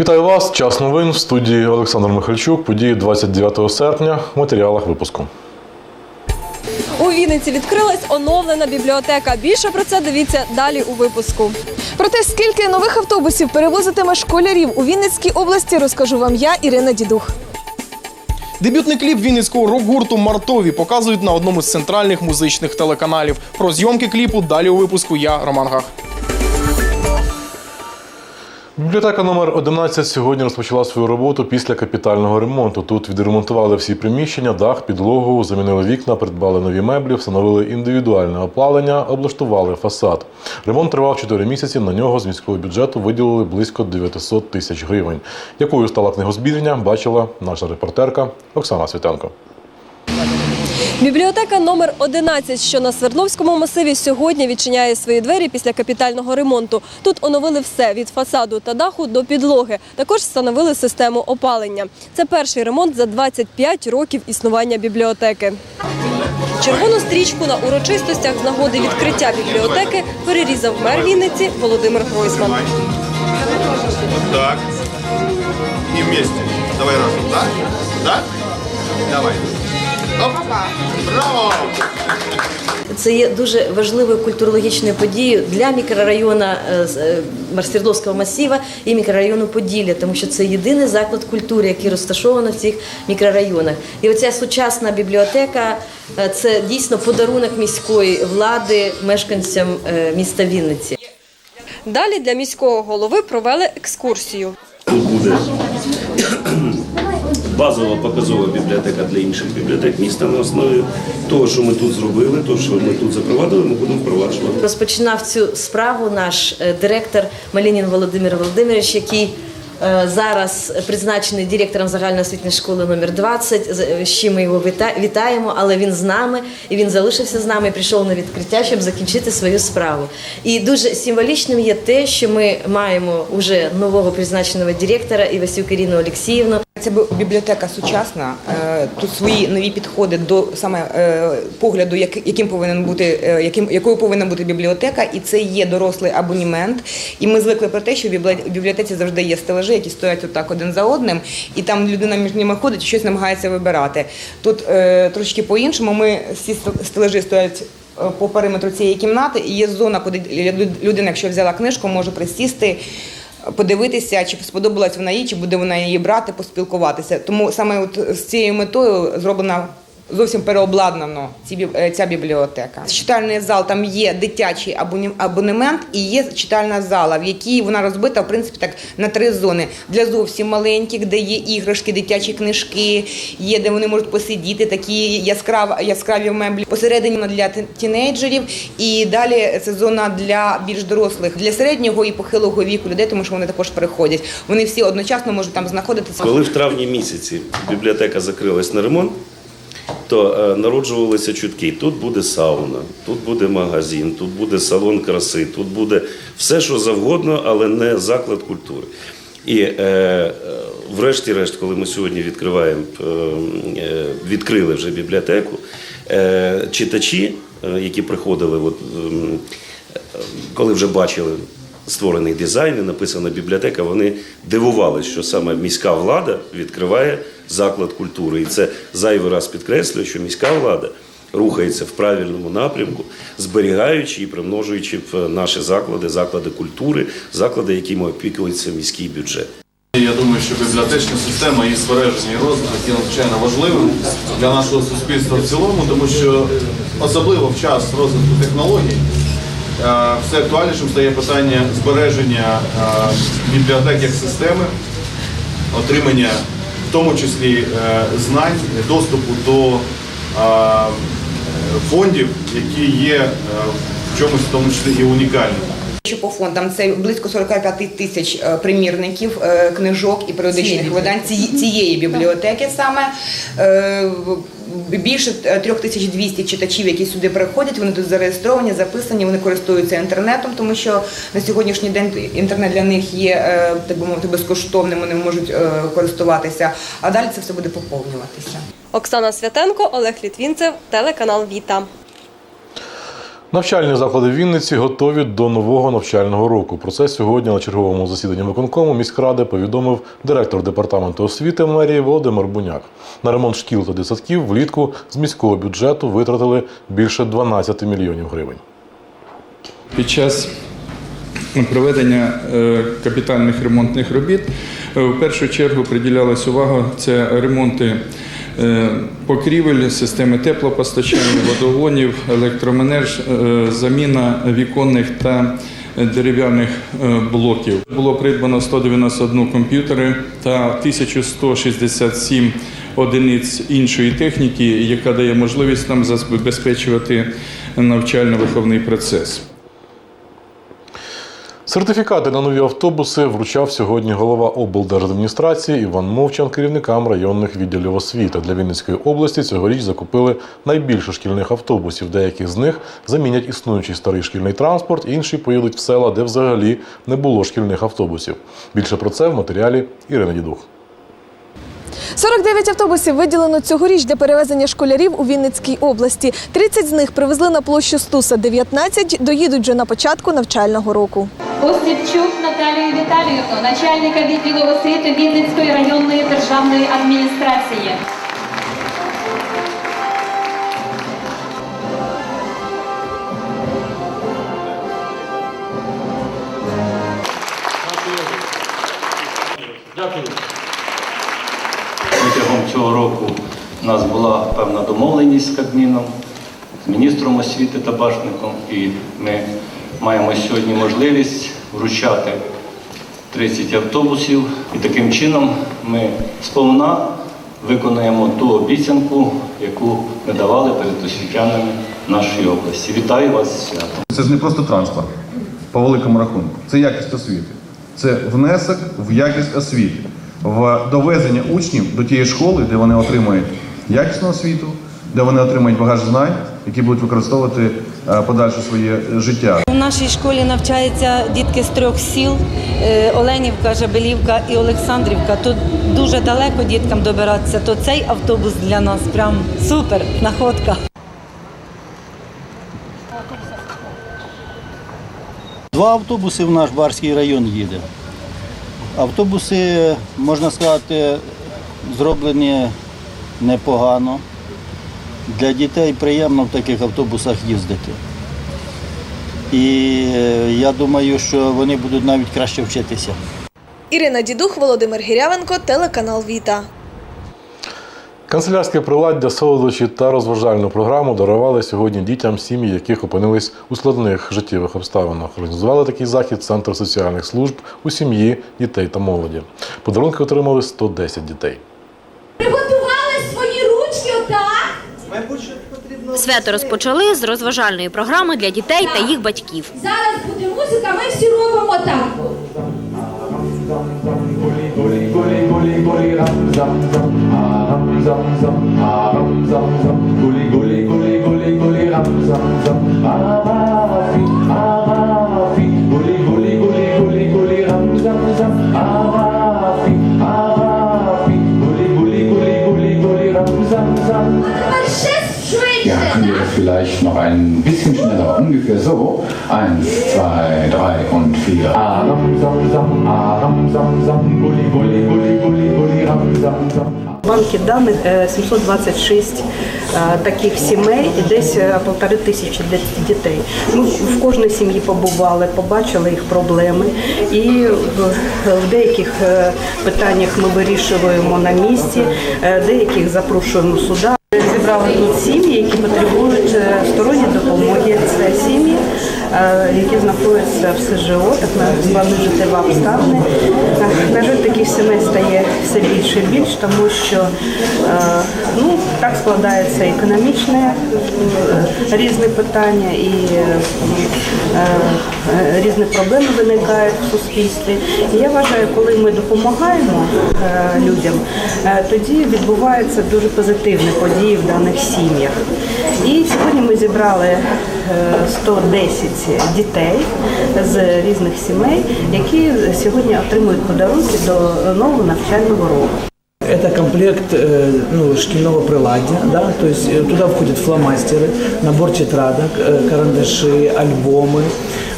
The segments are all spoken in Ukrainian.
Вітаю вас. Час новин в студії Олександр Михальчук. Події 29 серпня. В матеріалах випуску. У Вінниці відкрилась оновлена бібліотека. Більше про це дивіться далі у випуску. Про те, скільки нових автобусів перевозитиме школярів у Вінницькій області, розкажу вам я, Ірина Дідух. Дебютний кліп вінницького рок-гурту Мартові показують на одному з центральних музичних телеканалів. Про зйомки кліпу далі у випуску я Роман Гах. Бібліотека номер 11 сьогодні розпочала свою роботу після капітального ремонту. Тут відремонтували всі приміщення, дах, підлогу, замінили вікна, придбали нові меблі, встановили індивідуальне опалення, облаштували фасад. Ремонт тривав 4 місяці. На нього з міського бюджету виділили близько 900 тисяч гривень. Якою стала книгозбірня, бачила наша репортерка Оксана Світенко. Бібліотека номер 11, що на Свердловському масиві, сьогодні відчиняє свої двері після капітального ремонту. Тут оновили все від фасаду та даху до підлоги. Також встановили систему опалення. Це перший ремонт за 25 років існування бібліотеки. Червону стрічку на урочистостях з нагоди відкриття бібліотеки перерізав мер Вінниці Володимир Гройсман. Так. И вместе. Давай разом. Да? Да? Давай. Браво! Це є дуже важливою культурологічною подією для мікрорайону е, е, Свердловського масіва і мікрорайону Поділля, тому що це єдиний заклад культури, який розташований в цих мікрорайонах. І оця сучасна бібліотека е, це дійсно подарунок міської влади мешканцям міста Вінниці. Далі для міського голови провели екскурсію. Тут буде базова показова бібліотека для інших бібліотек міста на основі того, що ми тут зробили, того, що ми тут запровадили, ми будемо впроваджувати. Розпочинав цю справу наш е, директор Малінін Володимир Володимирович, який е, зараз призначений директором загальноосвітньої школи номер 20, з е, чим ми його віта- вітаємо, але він з нами і він залишився з нами і прийшов на відкриття, щоб закінчити свою справу. І дуже символічним є те, що ми маємо уже нового призначеного директора Івасюк Ірину Олексіївну. Це бібліотека сучасна. е, Тут свої нові підходи до саме е, погляду, яким повинен бути, е, яким якою повинна бути бібліотека, і це є дорослий абонімент. І ми звикли про те, що в бібліотеці завжди є стелажі, які стоять отак один за одним, і там людина між ними ходить і щось намагається вибирати. Тут трошки по-іншому. Ми всі ст- стелажі стоять. По периметру цієї кімнати і є зона, куди людина, якщо взяла книжку, може присісти, подивитися, чи сподобалась вона їй, чи буде вона її брати, поспілкуватися. Тому саме от з цією метою зроблена. Зовсім переобладнано е, ця бібліотека. Читальний зал там є дитячий абонемент і є читальна зала, в якій вона розбита в принципі так на три зони для зовсім маленьких, де є іграшки, дитячі книжки, є де вони можуть посидіти, такі яскраві, яскраві меблі. Посередині для тінейджерів, і далі це зона для більш дорослих, для середнього і похилого віку людей, тому що вони також переходять. Вони всі одночасно можуть там знаходитися. Коли в травні місяці бібліотека закрилась на ремонт, то е, народжувалися чутки. Тут буде сауна, тут буде магазин, тут буде салон краси, тут буде все, що завгодно, але не заклад культури. І е, е, врешті-решт, коли ми сьогодні відкриваємо, е, е, відкрили вже бібліотеку, е, читачі, які приходили, от, е, коли вже бачили створений дизайн і написана бібліотека, вони дивувалися, що саме міська влада відкриває заклад культури. І це зайвий раз підкреслює, що міська влада рухається в правильному напрямку, зберігаючи і примножуючи в наші заклади, заклади культури, заклади, якими опікується міський бюджет. Я думаю, що бібліотечна система і збереження і розвиток є надзвичайно важливим для нашого суспільства в цілому, тому що особливо в час розвитку технологій все актуальнішим стає питання збереження бібліотек як системи, отримання в тому числі е, знань, доступу до фондів, які є е, в чомусь в тому числі і унікальними. Що по фондам це близько 45 тисяч е, примірників, книжок і періодичних видань цієї бібліотеки саме. Е, Більше е, 3200 читачів, які сюди приходять, вони тут зареєстровані, записані, вони користуються інтернетом, тому що на сьогоднішній день інтернет для них є е, так би мовити безкоштовним, вони можуть е, користуватися. А далі це все буде поповнюватися. Оксана Святенко, Олег Літвінцев, телеканал Віта. Навчальні заклади Вінниці готові до нового навчального року. Про це сьогодні на черговому засіданні виконкому міськради повідомив директор департаменту освіти мерії Володимир Буняк. На ремонт шкіл та дитсадків влітку з міського бюджету витратили більше 12 мільйонів гривень. Під час проведення е, капітальних ремонтних робіт е, в першу чергу приділялась увага це ремонти покрівель, системи теплопостачання, водогонів, електромереж, е, заміна віконних та дерев'яних е, блоків. Було придбано 191 комп'ютери та 1167 одиниць іншої техніки, яка дає можливість нам забезпечувати навчально-виховний процес. Сертифікати на нові автобуси вручав сьогодні голова облдержадміністрації Іван Мовчан керівникам районних відділів освіти. Для Вінницької області цьогоріч закупили найбільше шкільних автобусів. Деякі з них замінять існуючий старий шкільний транспорт, інші поїдуть в села, де взагалі не було шкільних автобусів. Більше про це в матеріалі Ірини Дідух. 49 автобусів виділено цьогоріч для перевезення школярів у Вінницькій області. 30 з них привезли на площу Стуса, 19 доїдуть вже на початку навчального року. Остапчук Наталію Віталіївну, начальника відділу освіти Вінницької районної державної адміністрації. Протягом цього року у нас була певна домовленість з Кабміном, з міністром освіти та башником, і ми маємо сьогодні можливість вручати 30 автобусів. І таким чином ми сповна виконаємо ту обіцянку, яку ми давали перед освітянами нашої області. Вітаю вас з! Це ж не просто транспорт по великому рахунку. Це якість освіти. Це внесок в якість освіти, в довезення учнів до тієї школи, де вони отримають якісну освіту, де вони отримають багаж знань, які будуть використовувати подальше своє життя. У нашій школі навчаються дітки з трьох сіл: е, Оленівка, Жабелівка і Олександрівка. Тут дуже далеко діткам добиратися, то цей автобус для нас прям супер находка. Два автобуси в наш Барський район їде. Автобуси, можна сказати, зроблені непогано. Для дітей приємно в таких автобусах їздити. І е, я думаю, що вони будуть навіть краще вчитися. Ірина Дідух, Володимир Гірявенко, телеканал Віта. Канцелярське приладдя, солодощі та розважальну програму дарували сьогодні дітям сім'ї, яких опинились у складних життєвих обставинах. Організували такий захід Центр соціальних служб у сім'ї, дітей та молоді. Подарунки отримали 110 дітей. Приготували свої ручки отак. Свято розпочали з розважальної програми для дітей та їх батьків. Зараз буде музика, ми всі робимо так. Тепер ще. Ja, können wir das vielleicht noch ein bisschen schneller? Ungefähr so. Eins, zwei, drei und vier. Aram, sam, sam, aram, sam, sam, gulli, gulli, gulli, gulli, gulli, ram, sam, sam. банки даних е, 726 е, таких сімей і десь е, полтори тисячі дітей. Ми в кожній сім'ї побували, побачили їх проблеми, і в, в деяких е, питаннях ми вирішуємо на місці, е, деяких запрошуємо сюди. Зібрали тут сім'ї, які потребують е, сторонньої допомоги. Це сім'ї, е, які знаходяться в СЖО, так звані життєва обставини. Е, На жаль, таких сімей стає все більше і більше, тому що ну, так складається економічне різні питання і різні проблеми виникають в суспільстві. І я вважаю, коли ми допомагаємо людям, тоді відбуваються дуже позитивні події в даних сім'ях. І сьогодні ми зібрали е, 110 дітей з різних сімей, які сьогодні отримують подарунки до нового навчального року. Это комплект э, ну, шкільного приладдя, да? то есть э, туда входят фломастеры, набор тетрадок, э, карандаши, альбомы,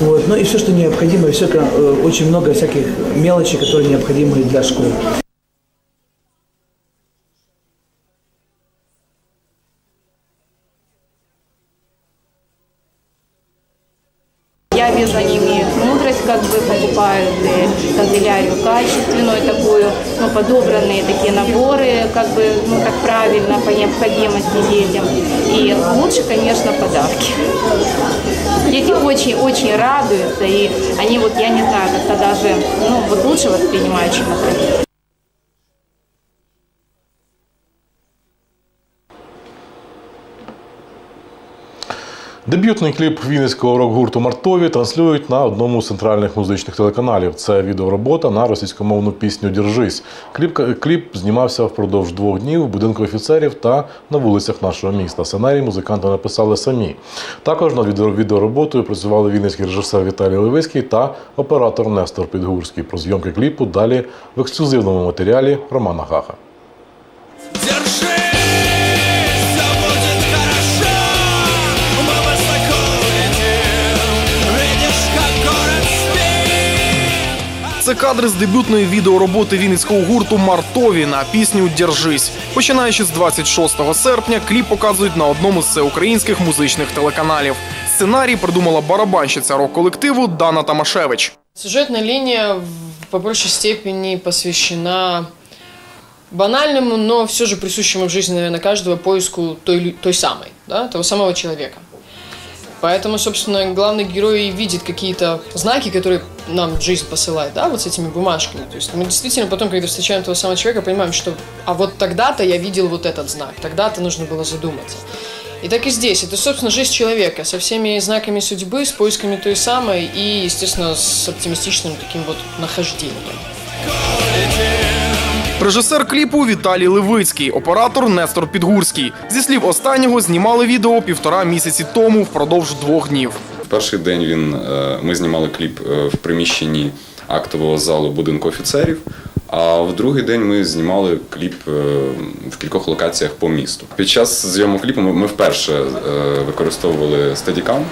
вот, ну и все, что необходимо, и все, э, очень много всяких мелочей, которые необходимы для школы. Качественную такую, ну, подобранные такие наборы, как бы, ну, так правильно, по необходимости детям. И лучше, конечно, подарки. Дети очень-очень радуются, и они вот, я не знаю, как-то даже, ну, вот лучше воспринимают, чем это. Дебютний кліп вінницького рок-гурту Мартові транслюють на одному з центральних музичних телеканалів. Це відеоробота на російськомовну пісню Діржись. Кліп, кліп знімався впродовж двох днів в будинку офіцерів та на вулицях нашого міста. Сценарій музиканти написали самі. Також над відеороботою працювали вінницький режисер Віталій Левицький та оператор Нестор Підгурський. Про зйомки кліпу далі в ексклюзивному матеріалі Романа Гаха. Це кадри з дебютної відеороботи вінницького гурту Мартові на пісню Держись. Починаючи з 26 серпня, кліп показують на одному з всеукраїнських музичних телеканалів. Сценарій придумала барабанщиця рок-колективу Дана Тамашевич. Сюжетная линия в- по большей степени посвящена банальному, но все же присущему в жизни, наверное, каждого поиску той, той самой, да, того самого человека. Поэтому, собственно, главный герой видит какие-то знаки, которые нам жизнь посылает, да, вот с этими бумажками. То есть мы действительно потом, когда встречаем того самого человека, понимаем, что а вот тогда-то я видел вот этот знак, тогда-то нужно было задуматься. И так и здесь. Это, собственно, жизнь человека со всеми знаками судьбы, с поисками той самой и, естественно, с оптимистичным таким вот нахождением. Режисер кліпу Віталій Левицький, оператор Нестор Підгурський. Зі слів останнього знімали відео півтора місяці тому впродовж двох днів. В перший день він, е, ми знімали кліп е, в приміщенні актового залу будинку офіцерів. А в другий день ми знімали кліп е, в кількох локаціях по місту. Під час зйомок кліпу ми, вперше е, використовували стадікам.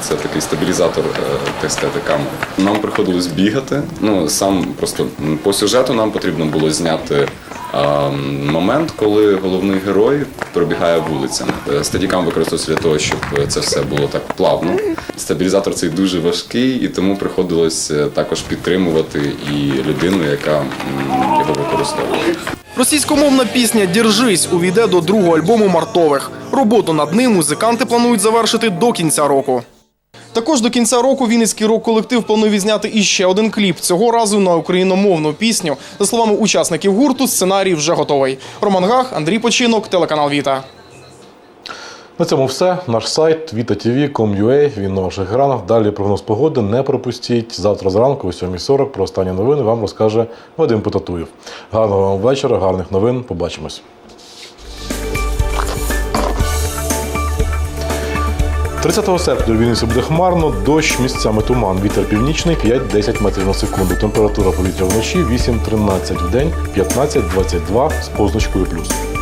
Це такий стабілізатор е, камери. Нам приходилось бігати. Ну сам просто по сюжету нам потрібно було зняти момент, коли головний герой пробігає вулицями. Е, Стадікам використовується для того, щоб це все було так плавно. Стабілізатор цей дуже важкий, і тому приходилось е, також підтримувати і людину, яка його використовує. Російськомовна пісня Держись увійде до другого альбому Мартових. Роботу над ним музиканти планують завершити до кінця року. Також до кінця року Вінницький рок-колектив планує відзняти іще один кліп. Цього разу на україномовну пісню. За словами учасників гурту, сценарій вже готовий. Роман Гах, Андрій Починок, телеканал Віта. На цьому все. Наш сайт vitatv.com.ua, Він на ваших екранах. Далі прогноз погоди. Не пропустіть. Завтра зранку о 7.40 про останні новини вам розкаже Вадим Потатуєв. Гарного вам вечора, гарних новин. Побачимось. «30 серпня у Вінниці буде хмарно, дощ, місцями туман, вітер північний 5-10 метрів на секунду. Температура повітря вночі 8-13, в день 15-22 з позначкою плюс.